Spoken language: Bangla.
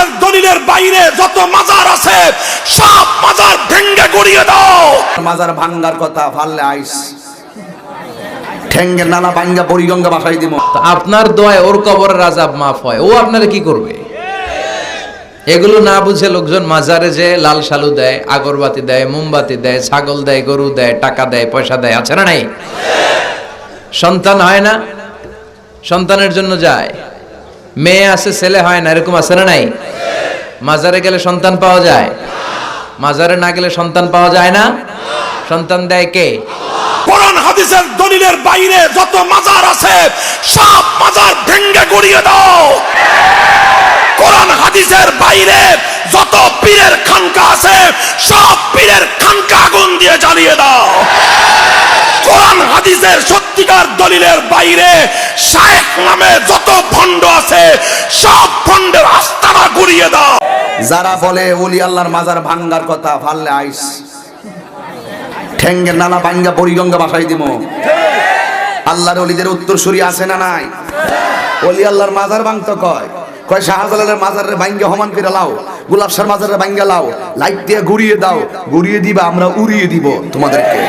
হাদিসের দলিলের বাইরে যত মাজার আছে সব মাজার ভেঙ্গে গড়িয়ে দাও। মাজার ভাঙ্গার কথা ফাললে আইস। ঠেঙ্গের নানা ভাঙ্গা পরিগঙ্গা বাসাই দিব। তো আপনার দোয়ায় ওর কবরের আজাব মাফ হয় ও আপনারা কি করবে? এগুলো না বুঝে লোকজন মাজারে যে লাল শালু দেয় আগরবাতি দেয় মোমবাতি দেয় ছাগল দেয় গরু দেয় টাকা দেয় পয়সা দেয় আছে না নাই? সন্তান হয় না? সন্তানের জন্য যায়। মেয়ে আছে, ছেলে হয় না, এরকম আছে না নাই? মাজারে গেলে সন্তান পাওয়া যায়? মাজারে না গেলে সন্তান পাওয়া যায় না? সন্তান দেয় কে? কোরআন, হাদিসের দলিলের বাইরে যত মাজার আছে, সব মাজার ভেঙ্গে গড়িয়ে দাও। কোরআন, হাদিসের বাইরে যত পীরের খানকা আছে, সব পীরের খানকা আগুন দিয়ে জ্বালিয়ে দাও। হাদিসের সত্যিকার দলিলের বাইরে শায়েখ নামে যত ভণ্ড আছে, সব ভণ্ডের আস্তানা গড়িয়ে দাও। যারা বলে ওলি আল্লাহর মাজার ভাঙ্গার কথা, ফাললে আইস। ঠেঙ্গের নানা ভাঙ্গা পরিগঙ্গা বাসাই দিব আল্লাহর অলিদের উত্তর সুরি আছে না নাই? অলি আল্লাহর মাজার ভাঙতে কয়? কয়, শাহজালালের মাজারের ভাঙ্গে সমান করে লাও গুলাব শাহর মাজারের ভাঙ্গে লাও, লাইট দিয়ে ঘুরিয়ে দাও ঘুরিয়ে দিবা, আমরা উড়িয়ে দিব তোমাদেরকে।